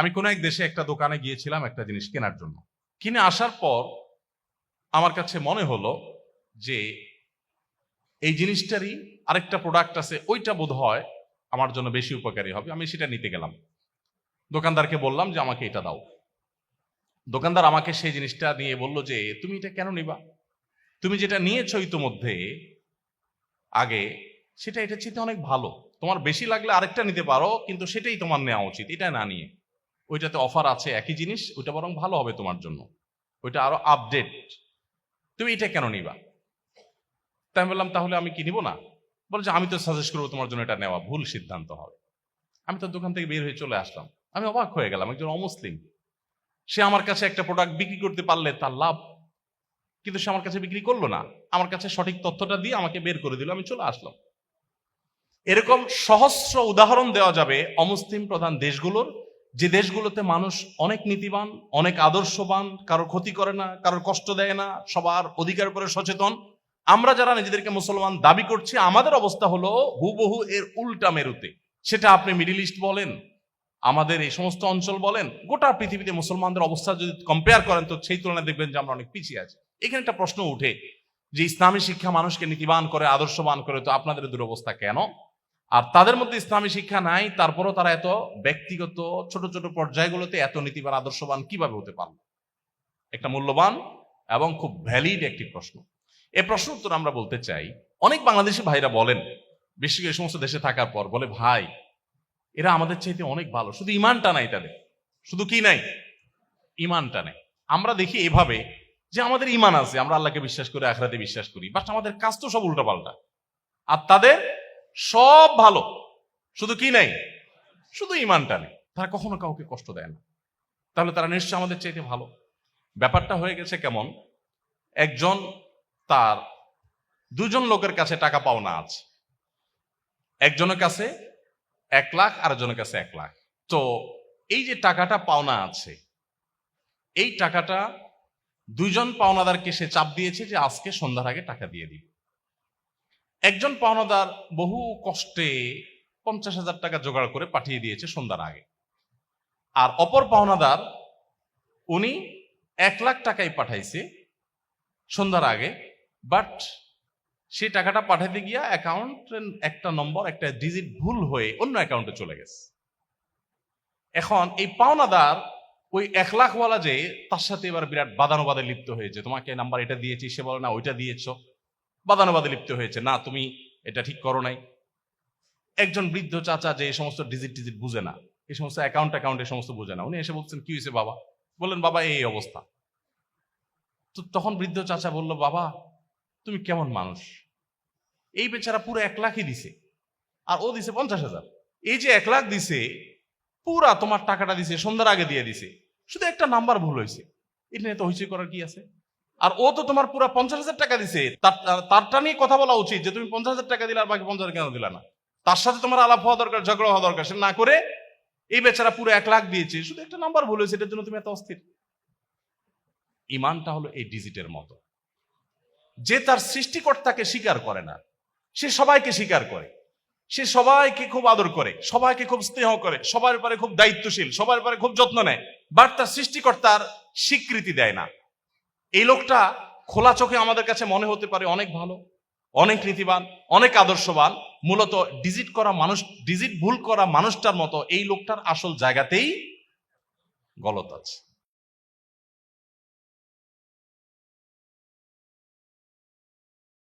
আমি কোনো এক দেশে একটা দোকানে গিয়েছিলাম একটা জিনিস কেনার জন্য। কিনে আসার পর আমার কাছে মনে হলো যে এই জিনিসটারই আরেকটা প্রোডাক্ট আছে, ওইটা বোধ হয় আমার জন্য বেশি উপকারী হবে। আমি সেটা নিতে গেলাম। দোকানদারকে বললাম যে আমাকে এটা দাও। দোকানদার আমাকে সেই জিনিসটা নিয়ে বলল যে, তুমি এটা কেন নিবা? তুমি যেটা নিয়েছো ইতোমধ্যে আগে, সেটা এটা চেয়ে অনেক ভালো। তোমার বেশি লাগলে আরেকটা নিতে পারো, কিন্তু সেটাই তোমার নেওয়া উচিত, এটা না নিয়ে। ওইটাতে অফার আছে একই জিনিস, ওইটা বরং ভালো হবে তোমার জন্য। ওইটা আরও আপডেট তুমি এটা কেন নিবা? তাই বললাম, তাহলে আমি কি নিব না? বলে যে, আমি তো সাজেস্ট করব তোমার জন্য এটা নেওয়া, ভুল সিদ্ধান্ত হবে। আমি তো দোকান থেকে বের হয়ে চলে আসলাম। আমি অবাক হয়ে গেলাম, একজন অমুসলিম। সে আমার কাছে একটা প্রোডাক্ট বিক্রি করতে পারলে তার লাভ, কিন্তু সে আমার কাছে বিক্রি করল না। আমার কাছে সঠিক তথ্যটা দিয়ে আমাকে বের করে দিল, আমি চলে আসলাম। এরকম সহস্র উদাহরণ দেওয়া যাবে অমুসলিম প্রধান দেশগুলোর। যে দেশগুলোতে মানুষ অনেক নীতিবান, অনেক আদর্শবান, কারোর ক্ষতি করে না, কারোর কষ্ট দেয় না, সবার অধিকার করে সচেতন, আমরা যারা নিজেদেরকে মুসলমান দাবি করছি, আমাদের অবস্থা হলো হুবহু এর উল্টা মেরুতে। সেটা আপনি মিডিল ইস্ট বলেন, আমাদের এই সমস্ত অঞ্চল বলেন, গোটা পৃথিবীতে মুসলমানদের অবস্থা যদি কম্পেয়ার করেন, তো সেই তুলনায় দেখবেন যে আমরা অনেক পিছিয়ে আছি। এখানে একটা প্রশ্ন উঠে, যে ইসলামী শিক্ষা মানুষকে নীতিবান করে, আদর্শবান করে, তো আপনাদের দুরবস্থা কেন? আর তাদের মধ্যে ইসলামী শিক্ষা নাই, তারপরও তারা এত ব্যক্তিগত ছোট ছোট পর্যায়গুলোতে এত নীতিবান, আদর্শবান কীভাবে হতে পারল? একটা মূল্যবান এবং খুব ভ্যালিড একটি প্রশ্ন। এই প্রশ্ন উত্তর আমরা বলতে চাই, অনেক বাংলাদেশি ভাইরা বলেন, বেশি এই সমস্ত দেশে থাকার পর বলে, ভাই, এরা আমাদের চাইতে অনেক ভালো। শুধু ইমানটা নাই তাদের। শুধু কি নাই? ইমানটা নেই। আমরা দেখি এভাবে যে আমাদের ইমান আছে, আমরা আল্লাহকে বিশ্বাস করি, আখরাতে বিশ্বাস করি, বাট আমাদের কাজ তো সব উল্টাপাল্টা। আর তাদের সব ভালো। শুধু কি নাই? শুধু ইমানটা নেই। তারা কখনো কাউকে কষ্ট দেয় না। তাহলে তারা নিশ্চয় আমাদের চাইতে ভালো। ব্যাপারটা হয়ে গেছে কেমন? একজন তার দুজন লোকের কাছে টাকা পাওনা আছে। একজনের কাছে এক লাখ আর একজনের কাছে এক লাখ। তো এই যে টাকাটা পাওনা আছে, এই টাকাটা দুইজন পাওনাদারকে সে চাপ দিয়েছে যে আজকে সন্ধ্যার আগে টাকা দিয়ে দিবে। একজন পাওনাদার বহু কষ্টে পঞ্চাশ হাজার টাকা জোগাড় করে পাঠিয়ে দিয়েছে সন্ধ্যার আগে। আর অপর পাওনাদার, উনি এক লাখ টাকাই পাঠাইছে সন্ধ্যার আগে, বাট সে টাকাটা পাঠাতে গিয়া অ্যাকাউন্ট একটা নম্বর, একটা ডিজিট ভুল হয়ে অন্য অ্যাকাউন্টে চলে গেছে। এখন এই পাওনাদার ওই এক লাখওয়ালা যে, তার সাথে এবার বিরাট বাদানুবাদে লিপ্ত হয়েছে। তোমাকে নাম্বার এটা দিয়েছি, সে বলে, না, ওইটা দিয়েছ। বাদানুবাদে লিপ্ত হয়েছে। না, তুমি এটা ঠিক করো নাই। একজন বৃদ্ধ চাচা যে এই সমস্ত ডিজিট টিজিট বুঝে না, এই সমস্ত অ্যাকাউন্ট অ্যাকাউন্ট এই সমস্ত বুঝে না, উনি এসে বলছেন, কি হয়েছে বাবা? বললেন, বাবা এই অবস্থা। তো তখন বৃদ্ধ চাচা বলল, বাবা, তুমি কেমন মানুষ? এই বেচারা পুরো এক লাখই দিছে, আর ও দিছে পঞ্চাশ হাজার। এই যে এক লাখ দিছে, পুরা তোমার টাকাটা দিছে, সন্ধ্যার আগে দিয়ে দিছে। শুধু একটা নাম্বার ভুল হয়েছে। এটা নিয়ে তো হইচই করার কি আছে? আর ও তো তোমার পুরো পঞ্চাশ হাজার টাকা দিছে। তারটা নিয়ে কথা বলা উচিত যে তুমি পঞ্চাশ হাজার টাকা দিলে আর বাকি পঞ্চাশ কেন দিলা না? তার সাথে তোমার আলাপ হওয়া দরকার, ঝগড়া হওয়া দরকার। সে না করে এই বেচারা পুরো এক লাখ দিয়েছে। শুধু একটা নাম্বার ভুল হয়েছে, এটার জন্য তুমি এত অস্থির। ইমানটা হলো এই ডিজিটের মতো। যে তার সৃষ্টিকর্তাকে স্বীকার করে না, সে সবাইকে স্বীকার করে। সে সবাইকে খুব আদর করে, সবাইকে খুব স্নেহ করে, সবার ব্যাপারে খুব দায়িত্বশীল, সবার ব্যাপারে খুব যত্ন নেয়। বাট তার সৃষ্টিকর্তার স্বীকৃতি দেয় না। এই লোকটা খোলা চোখে আমাদের কাছে মনে হতে পারে অনেক ভালো, অনেক নীতিবান, অনেক আদর্শবান। মূলত ডিজিট করা মানুষ, ডিজিট ভুল করা মানুষটার মতো এই লোকটার আসল জায়গাতেই গলত আছে।